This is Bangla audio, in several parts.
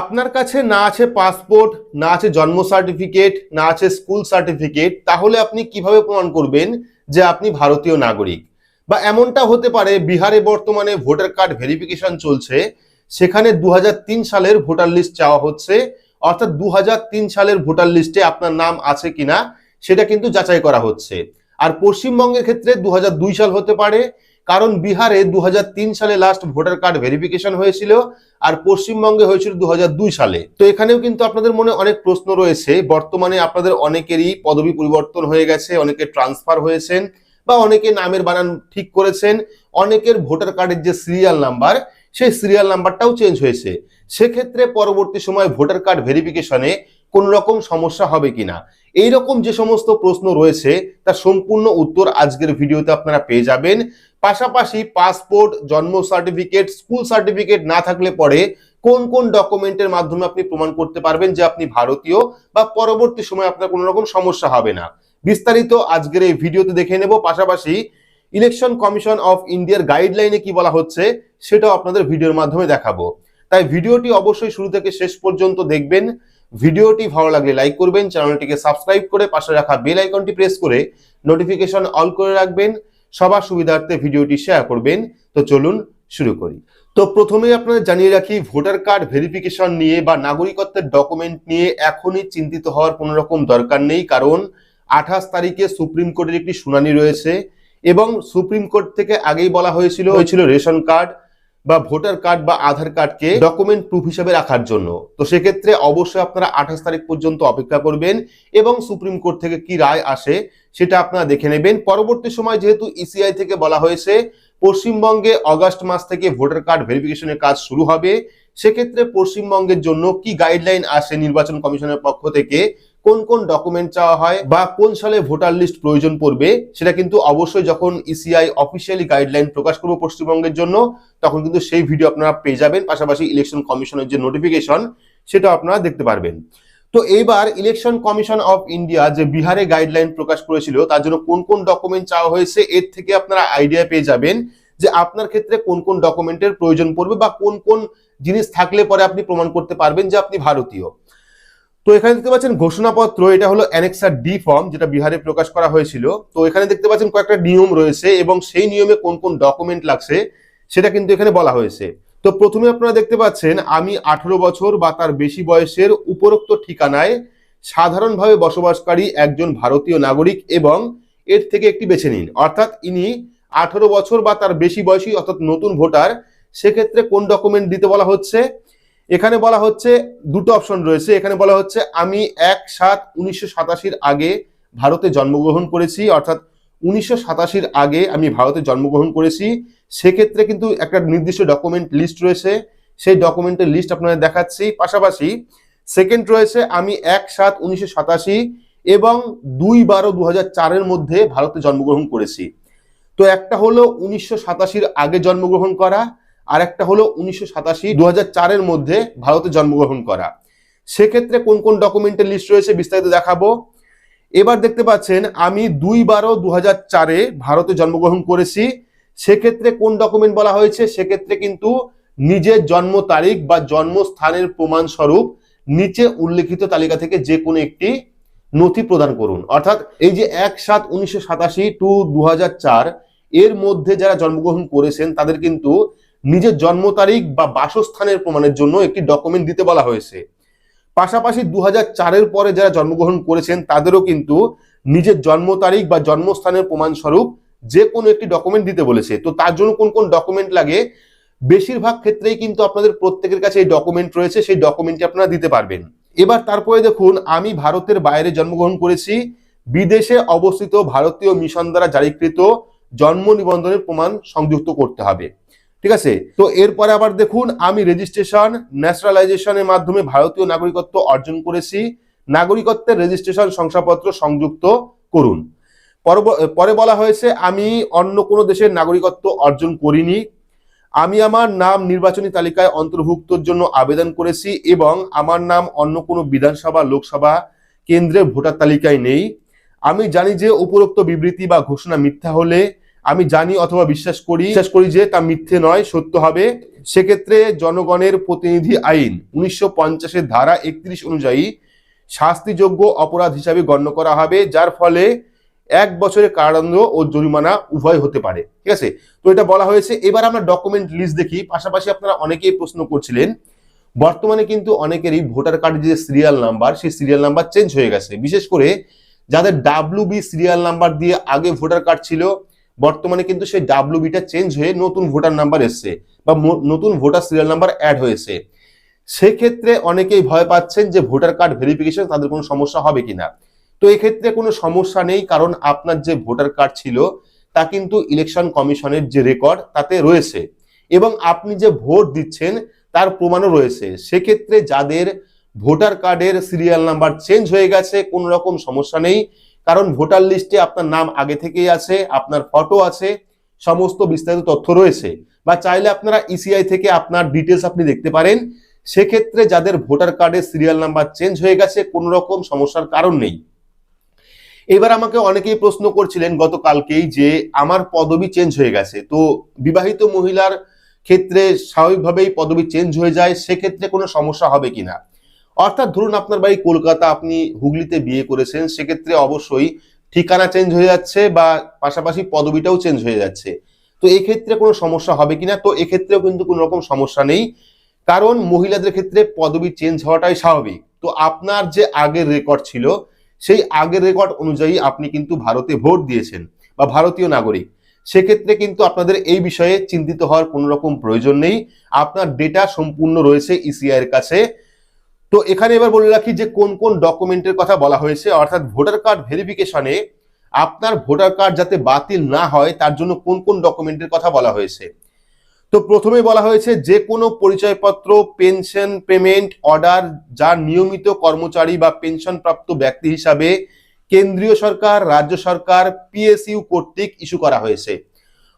আপনার কাছে না আছে পাসপোর্ট, না আছে জন্ম সার্টিফিকেট, না আছে স্কুল সার্টিফিকেট, তাহলে আপনি কীভাবে প্রমাণ করবেন যে আপনি ভারতীয় নাগরিক? বা এমনটা হতে পারে, বিহারে বর্তমানে ভোটার কার্ড ভেরিফিকেশন চলছে, সেখানে দু হাজার তিন সালের ভোটার লিস্ট চাওয়া হচ্ছে, অর্থাৎ দু হাজার তিন সালের ভোটার লিস্টে আপনার নাম আছে কিনা, সেটা কিন্তু যাচাই করা হচ্ছে। আর পশ্চিমবঙ্গের ক্ষেত্রে দু হাজার দুই সাল হতে পারে কারণ বিহারে দু হাজার তিন সালে লাস্ট ভোটার কার্ড ভেরিফিকেশন হয়েছিল আর পশ্চিমবঙ্গে হয়েছিল দু হাজার দুই সালে। তো এখানেও কিন্তু আপনাদের মনে অনেক প্রশ্ন রয়েছে। বর্তমানে আপনাদের অনেকেরই পদবি পরিবর্তন হয়ে গেছে, অনেকে ট্রান্সফার হয়েছেন বা অনেকে নামের বানান ঠিক করেছেন, অনেকের ভোটার কার্ডের যে সিরিয়াল নাম্বার সেই সিরিয়াল নাম্বারটাও চেঞ্জ হয়েছে। সেক্ষেত্রে পরবর্তী সময় ভোটার কার্ড ভেরিফিকেশনে কোন রকম সমস্যা হবে কিনা। এই রকম যে সমস্ত প্রশ্ন রয়েছে, তার সম্পূর্ণ উত্তর আজকের ভিডিওতে আপনারা পেয়ে যাবেন। পাশাপাশি পাসপোর্ট, জন্ম সার্টিফিকেট, স্কুল সার্টিফিকেট না থাকলে পরে কোন কোন ডকুমেন্টের মাধ্যমে আপনি প্রমাণ করতে পারবেন যে আপনি ভারতীয় বা পরবর্তী সময় আপনার কোনো রকম সমস্যা হবে না। বিস্তারিত আজকের এই ভিডিওতে দেখে নেব। পাশাপাশি ইলেকশন কমিশন অফ ইন্ডিয়ার গাইডলাইনে কি বলা হচ্ছে, সেটাও আপনাদের ভিডিওর মাধ্যমে দেখাবো। তাই ভিডিওটি অবশ্যই শুরু থেকে শেষ পর্যন্ত দেখবেন। ভিডিওটি ভালো লাগলে লাইক করবেন, চ্যানেলটিকে সাবস্ক্রাইব করে পাশে রাখা বেল আইকনটি প্রেস করে নোটিফিকেশন অল করে রাখবেন, সবার সুবিধার্থে ভিডিওটি শেয়ার করবেন। তো চলুন শুরু করি। তো প্রথমেই আপনাদের জানিয়ে রাখি, ভোটার কার্ড ভেরিফিকেশন নিয়ে বা নাগরিকত্বের ডকুমেন্ট নিয়ে এখনই চিন্তিত হওয়ার কোনো রকম দরকার নেই, কারণ আঠাশ তারিখে সুপ্রিম কোর্টের একটি শুনানি রয়েছে এবং সুপ্রিম কোর্ট থেকে আগেই বলা হয়েছিল হয়েছিল রেশন কার্ড বা ভোটার কার্ড বা আধার কার্ডকে ডকুমেন্ট প্রুফ হিসেবে রাখার জন্য। তো সেক্ষেত্রে অবশ্যই আপনারা আঠাশ তারিখ পর্যন্ত অপেক্ষা করবেন এবং সুপ্রিম কোর্ট থেকে কি রায় আসে সেটা আপনারা দেখে নেবেন। পরবর্তী সময় যেহেতু ইসিআই থেকে বলা হয়েছে, পশ্চিমবঙ্গে অগাস্ট মাস থেকে ভোটার কার্ড ভেরিফিকেশনের কাজ শুরু হবে। সেক্ষেত্রে পশ্চিমবঙ্গের জন্য কি গাইডলাইন আসে নির্বাচন কমিশনের পক্ষ থেকে কোন কোন ডকুমেন্ট চাওয়া হয় বা কোন সালে ভোটার লিস্ট প্রয়োজন পড়বে, সেটা কিন্তু অবশ্যই যখন ইসিআই অফিসিয়ালি গাইডলাইন প্রকাশ করব পশ্চিমবঙ্গের জন্য, তখন কিন্তু সেই ভিডিও আপনারা পেয়ে যাবেন, পাশাপাশি ইলেকশন কমিশনের যে নোটিফিকেশন সেটা আপনারা দেখতে পারবেন। তো এইবার ইলেকশন কমিশন অফ ইন্ডিয়া যে বিহারে গাইডলাইন প্রকাশ করেছিল, তার জন্য কোন কোন ডকুমেন্ট চাওয়া হয়েছে, এর থেকে আপনারা আইডিয়া পেয়ে যাবেন যে আপনার ক্ষেত্রে কোন কোন ডকুমেন্টের প্রয়োজন পড়বে বা কোন কোন জিনিস থাকলে পরে আপনি প্রমাণ করতে পারবেন যে আপনি ভারতীয়। তো এখানে দেখতে পাচ্ছেন ঘোষণাপত্র, এটা হলো অ্যানেক্সার ডি ফর্ম, যেটা বিহারে প্রকাশ করা হয়েছিল। তো এখানে দেখতে পাচ্ছেন কয়েকটা নিয়ম রয়েছে এবং সেই নিয়মে কোন কোন ডকুমেন্ট লাগছে সেটা কিন্তু এখানে বলা হয়েছে। তো প্রথমে আপনারা দেখতে পাচ্ছেন, আমি আঠারো বছর বা তার বেশি বয়সের উপরোক্ত ঠিকানায় সাধারণভাবে বসবাসকারী একজন ভারতীয় নাগরিক এবং এর থেকে একটি বেছে নিন। অর্থাৎ ইনি আঠারো বছর বা তার বেশি বয়সী অর্থাৎ নতুন ভোটার, সেক্ষেত্রে কোন ডকুমেন্ট দিতে বলা হচ্ছে? এখানে বলা হচ্ছে দুটো অপশন রয়েছে। এখানে বলা হচ্ছে, আমি এক সাত উনিশশো সাতাশির আগে ভারতে জন্মগ্রহণ করেছি, অর্থাৎ উনিশশো সাতাশির আগে আমি ভারতে জন্মগ্রহণ করেছি। সেক্ষেত্রে কিন্তু একটা নির্দিষ্ট ডকুমেন্ট লিস্ট রয়েছে। সেই ডকুমেন্টের লিস্ট আপনাদের দেখাচ্ছি। পাশাপাশি সেকেন্ড রয়েছে, আমি এক সাত উনিশশো সাতাশি এবং দুই বারো দু চারের মধ্যে ভারতে জন্মগ্রহণ করেছি। তো একটা হলো উনিশশো সাতাশির আগে জন্মগ্রহণ করা আর একটা হলো উনিশশো সাতাশি দু চারের মধ্যে ভারতে জন্মগ্রহণ করা। সেক্ষেত্রে কোন কোন ডকুমেন্টের লিস্ট রয়েছে বিস্তারিত দেখাবো। এবার দেখতে পাচ্ছেন, আমি দুই বারো দু চারে ভারতে জন্মগ্রহণ করেছি। সেক্ষেত্রে কোন ডকুমেন্ট বলা হয়েছে? সেক্ষেত্রে কিন্তু নিজের জন্ম তারিখ বা জন্মস্থানের প্রমাণ স্বরূপ নিচে উল্লেখিত তালিকা থেকে যে কোনো একটি নথি প্রদান করুন। অর্থাৎ এই যে এক সাত উনিশশো সাতাশি টু দু এর মধ্যে যারা জন্মগ্রহণ করেছেন, তাদের কিন্তু নিজের জন্ম তারিখ বা বাসস্থানের প্রমাণের জন্য একটি ডকুমেন্ট দিতে বলা হয়েছে। পাশাপাশি দু চারের পরে যারা জন্মগ্রহণ করেছেন, তাদেরও কিন্তু নিজের জন্ম তারিখ বা জন্মস্থানের প্রমাণ স্বরূপ যে কোনো একটি ডকুমেন্ট দিতে বলেছে। তো তার জন্য কোন কোন ডকুমেন্ট লাগে? বেশিরভাগ ক্ষেত্রেই কিন্তু আপনাদের প্রত্যেকের কাছে এই ডকুমেন্ট রয়েছে, সেই ডকুমেন্টটি আপনারা দিতে পারবেন। এবার তারপরে দেখুন, আমি ভারতের বাইরে জন্মগ্রহণ করেছি। বিদেশে অবস্থিত ভারতীয় মিশন দ্বারা জারিকৃত জন্ম নিবন্ধনের প্রমাণ সংযুক্ত করতে হবে। ঠিক আছে? তো এরপরে আবার দেখুন, আমি রেজিস্ট্রেশন ন্যাশনালাইজেশনের মাধ্যমে ভারতীয় নাগরিকত্ব অর্জন করেছি। নাগরিকত্বের রেজিস্ট্রেশন শংসাপত্র সংযুক্ত করুন। পরে বলা হয়েছে, আমি অন্য কোনো দেশের নাগরিকত্ব অর্জন করিনি। আমি আমার নাম নির্বাচনী তালিকায় অন্তর্ভুক্তর জন্য আবেদন করেছি এবং আমার নাম অন্য কোনো বিধানসভা, লোকসভা কেন্দ্রের ভোটার তালিকায় নেই। আমি জানি যে উপরোক্ত বিবৃতি বা ঘোষণা মিথ্যা হলে আমি জানি অথবা বিশ্বাস করি বিশ্বাস করি যে তা মিথ্যে নয়, সত্য হবে। সেক্ষেত্রে জনগণের প্রতিনিধি আইন উনিশশো পঞ্চাশের ধারা একত্রিশ অনুযায়ী শাস্তিযোগ্য অপরাধ হিসাবে গণ্য করা হবে, যার ফলে এক বছরের কারাদণ্ড ও জরিমানা উভয় হতে পারে। ঠিক আছে? তো এটা বলা হয়েছে। এবার আমরা ডকুমেন্ট লিস্ট দেখি। পাশাপাশি আপনারা অনেকেই প্রশ্ন করছিলেন, বর্তমানে কিন্তু অনেকেরই ভোটার কার্ডের যে সিরিয়াল নাম্বার সেই সিরিয়াল নাম্বার চেঞ্জ হয়ে গেছে। বিশেষ করে যাদের ডাব্লু বি সিরিয়াল নাম্বার দিয়ে আগে ভোটার কার্ড ছিল বর্তমানে কিন্তু সেই ডাব্লু বিটা চেঞ্জ হয়ে নতুন ভোটার নাম্বার এসছে বা নতুন ভোটার সিরিয়াল নাম্বার অ্যাড হয়েছে। সেক্ষেত্রে অনেকেই ভয় পাচ্ছেন যে ভোটার কার্ড ভেরিফিকেশন তাদের কোনো সমস্যা হবে কিনা। তো এক্ষেত্রে কোনো সমস্যা নেই, কারণ আপনার যে ভোটার কার্ড ছিল, তা কিন্তু ইলেকশন কমিশনের যে রেকর্ড তাতে রয়েছে। এবং আপনি যে ভোট দিচ্ছেন, তার প্রমাণও রয়েছে। সেক্ষেত্রে যাদের ভোটার কার্ডের সিরিয়াল নাম্বার চেঞ্জ হয়ে গেছে, কোনো রকম সমস্যা নেই। কারণ ভোটার লিস্টে আপনার নাম আগে থেকেই আছে, আপনার ফটো আছে, সমস্ত বিস্তারিত তথ্য রয়েছে। বা চাইলে আপনারা ইসিআই থেকে আপনার ডিটেলস আপনি দেখতে পারেন। সেক্ষেত্রে যাদের ভোটার কার্ডের সিরিয়াল নাম্বার চেঞ্জ হয়ে গেছে, কোনো রকম সমস্যার কারণ নেই। এবার আমাকে অনেকেই প্রশ্ন করছিলেন গতকালকেই যে, আমার পদবি চেঞ্জ হয়ে গেছে। তো বিবাহিত মহিলার ক্ষেত্রে স্বাভাবিকভাবেই পদবি চেঞ্জ হয়ে যায়, সেক্ষেত্রে কোনো সমস্যা হবে কিনা? অর্থাৎ ধরুন আপনার বাড়ি কলকাতা, আপনি হুগলিতে বিয়ে করেছেন, সেক্ষেত্রে অবশ্যই ঠিকানা চেঞ্জ হয়ে যাচ্ছে বা পাশাপাশি পদবিটাও চেঞ্জ হয়ে যাচ্ছে। তো এক্ষেত্রে কোনো সমস্যা হবে কিনা? তো এক্ষেত্রেও কিন্তু কোনো রকম সমস্যা নেই। কারণ মহিলাদের ক্ষেত্রে পদবি চেঞ্জ হওয়াটাই স্বাভাবিক। তো আপনার যে আগের রেকর্ড ছিল, সেই আগের রেকর্ড অনুযায়ী আপনি কিন্তু ভারতে ভোট দিয়েছেন বা ভারতীয় নাগরিক। সেক্ষেত্রে কিন্তু আপনাদের এই বিষয়ে চিন্তিত হওয়ার কোনো রকম প্রয়োজন নেই। আপনার ডেটা সম্পূর্ণ রয়েছে ইসিআই এর কাছে। তো এখানে এবার বলে রাখি যে কোন কোন ডকুমেন্টের কথা বলা হয়েছে, অর্থাৎ ভোটার কার্ড ভেরিফিকেশনে আপনার ভোটার কার্ড যাতে বাতিল না হয়, তার জন্য কোন কোন ডকুমেন্টের কথা বলা হয়েছে। তো প্রথমে বলা হয়েছে যে কোনো পরিচয়পত্র পেনশন পেমেন্ট অর্ডার যার নিয়মিত কর্মচারী বা পেনশন প্রাপ্ত ব্যক্তি হিসাবে কেন্দ্রীয় সরকার, রাজ্য সরকার পিএসইউ কর্তৃক ইস্যু করা হয়েছে।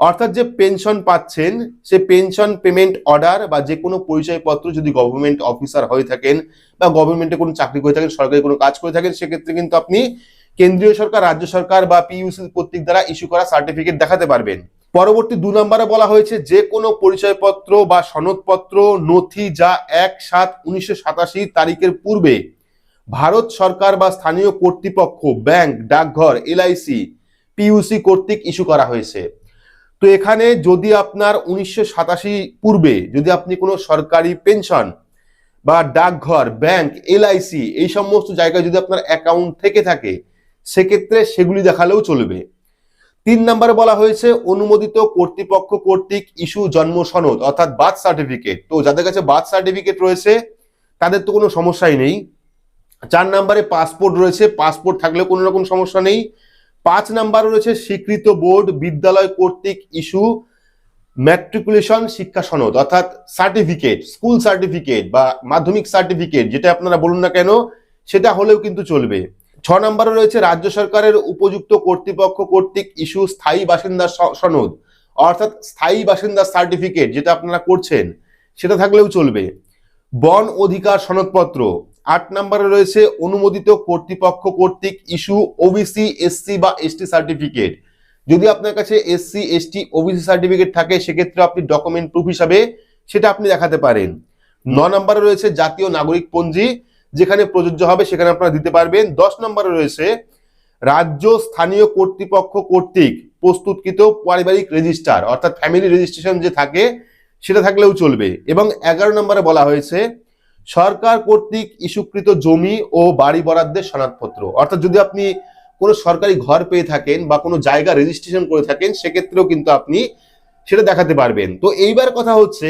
অর্থাৎ যে পেনশন পাচ্ছেন, সে পেনশন পেমেন্ট অর্ডার বা যে কোনো পরিচয়পত্র যদি গভর্নমেন্ট অফিসার হয়ে থাকেন বা গভর্নমেন্টে কোনো চাকরি করে থাকেন, সরকারি কোনো কাজ করে থাকেন, সেক্ষেত্রে কিন্তু আপনি কেন্দ্রীয় সরকার, রাজ্য সরকার বা পিইউসি কর্তৃক দ্বারা ইস্যু করা সার্টিফিকেট দেখাতে পারবেন। পরবর্তী দু নম্বরে বলা হয়েছে, যে কোনো পরিচয়পত্র বা সনদপত্র, নথি যা এক সাত উনিশশো তারিখের পূর্বে ভারত সরকার বা স্থানীয় কর্তৃপক্ষ, ব্যাংক, ডাকঘর এলআইসি পিইউসি কর্তৃক ইস্যু করা হয়েছে। তো এখানে যদি আপনার উনিশশো সাতাশি পূর্বে যদি আপনি কোনো সরকারি পেনশন বা ডাকঘর, ব্যাংক, এলআইসি এই সমস্ত জায়গায় যদি আপনার অ্যাকাউন্ট থেকে থাকে, সেক্ষেত্রে সেগুলি দেখালেও চলবে। তিন নম্বরে বলা হয়েছে, অনুমোদিত কর্তৃপক্ষ কর্তৃক ইস্যু জন্ম সনদ, অর্থাৎ বার্থ সার্টিফিকেট। তো যাদের কাছে বার্থ সার্টিফিকেট রয়েছে, তাদের তো কোনো সমস্যাই নেই। চার নম্বরে পাসপোর্ট রয়েছে, পাসপোর্ট থাকলেও কোনো রকম সমস্যা নেই। পাঁচ নাম্বার রয়েছে স্বীকৃত বোর্ড বিদ্যালয় কর্তৃক ইস্যু ম্যাট্রিকুলেশন শিক্ষা সনদ, অর্থাৎ সার্টিফিকেট স্কুল সার্টিফিকেট বা মাধ্যমিক সার্টিফিকেট যেটা আপনারা বলুন না কেন, সেটা হলেও কিন্তু চলবে। ছ নম্বরে রয়েছে রাজ্য সরকারের উপযুক্ত কর্তৃপক্ষ কর্তৃক ইস্যু স্থায়ী বাসিন্দা সনদ, অর্থাৎ স্থায়ী বাসিন্দা সার্টিফিকেট যেটা আপনারা করছেন, সেটা থাকলেও চলবে। বন অধিকার সনদপত্র আট নম্বরে রয়েছে অনুমোদিত কর্তৃপক্ষ কর্তৃক ইস্যু ওবিসি এসসি বা এসটি সার্টিফিকেট যদি আপনার কাছে এসসি এসটি ওবিসি সার্টিফিকেট থাকে, সেক্ষেত্রে আপনি ডকুমেন্ট প্রুফ হিসাবে সেটা আপনি দেখাতে পারেন। ন নম্বরে রয়েছে জাতীয় নাগরিক পঞ্জি, যেখানে প্রযোজ্য হবে সেখানে আপনারা দিতে পারবেন। দশ নম্বরে রয়েছে রাজ্য স্থানীয় কর্তৃপক্ষ কর্তৃক প্রস্তুতকৃত পারিবারিক রেজিস্টার, অর্থাৎ ফ্যামিলি রেজিস্ট্রেশন যে থাকে, সেটা থাকলেও চলবে। এবং এগারো নম্বরে বলা হয়েছে সরকার কর্তৃক ইস্যুকৃত জমি ও বাড়ি বরাদ্দের সনদপত্র। অর্থাৎ যদি আপনি কোনো সরকারি ঘর পেয়ে থাকেন বা কোনো জায়গা রেজিস্ট্রেশন করে থাকেন, সেক্ষেত্রেও কিন্তু আপনি সেটা দেখাতে পারবেন। তো এইবার কথা হচ্ছে,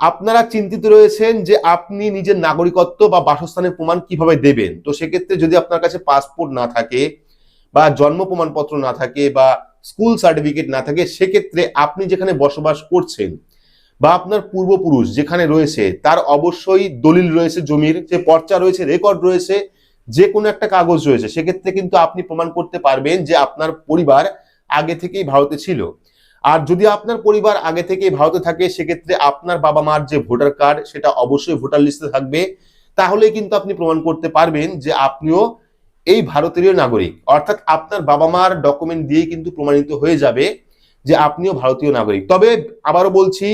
আপনারা চিন্তিত রয়েছেন যে আপনি নিজের নাগরিকত্ব বা বাসস্থানের প্রমাণ কীভাবে দেবেন? তো সেক্ষেত্রে যদি আপনার কাছে পাসপোর্ট না থাকে বা জন্ম প্রমাণপত্র না থাকে বা স্কুল সার্টিফিকেট না থাকে, সেক্ষেত্রে আপনি যেখানে বসবাস করছেন বা আপনার পূর্বপুরুষ যেখানে রয়েছে, তার অবশ্যই দলিল রয়েছে জমির, যে পর্চা রয়েছে রেকর্ড রয়েছে, যে কোনো একটা কাগজ রয়েছে, সেক্ষেত্রে কিন্তু আপনি প্রমাণ করতে পারবেন যে আপনার পরিবার আগে থেকেই ভারতে ছিল। আর যদি আপনার পরিবার আগে থেকেই ভারতে থাকে, সেক্ষেত্রে আপনার বাবা মার যে ভোটার কার্ড, সেটা অবশ্যই ভোটার লিস্টে থাকবে। তাহলেই কিন্তু আপনি প্রমাণ করতে পারবেন যে আপনিও এই ভারতেরই নাগরিক। অর্থাৎ আপনার বাবা মার ডকুমেন্ট দিয়েই কিন্তু প্রমাণিত হয়ে যাবে যে আপনিও ভারতীয় নাগরিক। তবে আবারও বলছি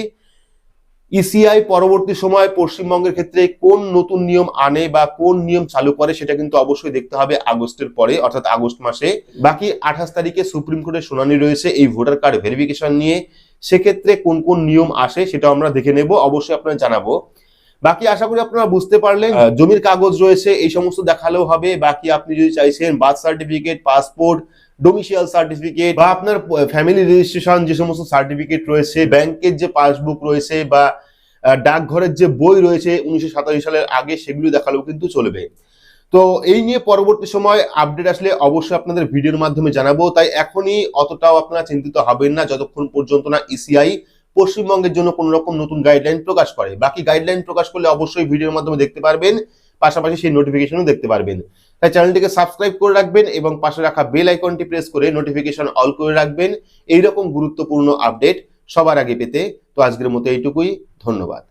ইসিআই পরবর্তী সময় পশ্চিমবঙ্গের ক্ষেত্রে কোন নতুন নিয়ম আনে বা কোন নিয়ম চালু করে সেটা কিন্তু অবশ্যই দেখতে হবে আগস্টের পরে অর্থাৎ আগস্ট মাসে। বাকি আঠাশ তারিখে সুপ্রিম কোর্টের শুনানি রয়েছে এই ভোটার কার্ড ভেরিফিকেশন নিয়ে। সেক্ষেত্রে কোন কোন নিয়ম আসে সেটা আমরা দেখে নেব অবশ্যই আপনারা জানাব। বাকি আশা করি আপনারা বুঝতে পারলেন জমির কাগজ রয়েছে এই সমস্ত দেখালেও হবে। বাকি আপনি যদি চাইছেন birth certificate passport domicile certificate বা আপনার ফ্যামিলি রেজিস্ট্রেশন যে সমস্ত সার্টিফিকেট রয়েছে, ব্যাংকের যে পাসবুক রয়েছে বা ডাকঘরের যে বই রয়েছে উনিশশো সাতাশি সালের আগে সেগুলো দেখালেও কিন্তু চলবে। তো এই নিয়ে পরবর্তী সময় আপডেট আসলে অবশ্যই আপনাদের ভিডিওর মাধ্যমে জানাব। তাই এখনই অতটাও আপনারা চিন্তিত হবেন না, যতক্ষণ পর্যন্ত না ইসিআই পশ্চিমবঙ্গের জন্য কোনো রকম নতুন গাইডলাইন প্রকাশ করে। বাকি গাইডলাইন প্রকাশ করলে অবশ্যই ভিডিওর মাধ্যমে দেখতে পারবেন, পাশাপাশি সেই নোটিফিকেশনও দেখতে পারবেন। তাই চ্যানেলটিকে সাবস্ক্রাইব করে রাখবেন এবং পাশে রাখা বেল আইকনটি প্রেস করে নোটিফিকেশন অল করে রাখবেন। এইরকম গুরুত্বপূর্ণ আপডেট সবার আগে পেতে। তো আজকের মতো এইটুকুই। ধন্যবাদ।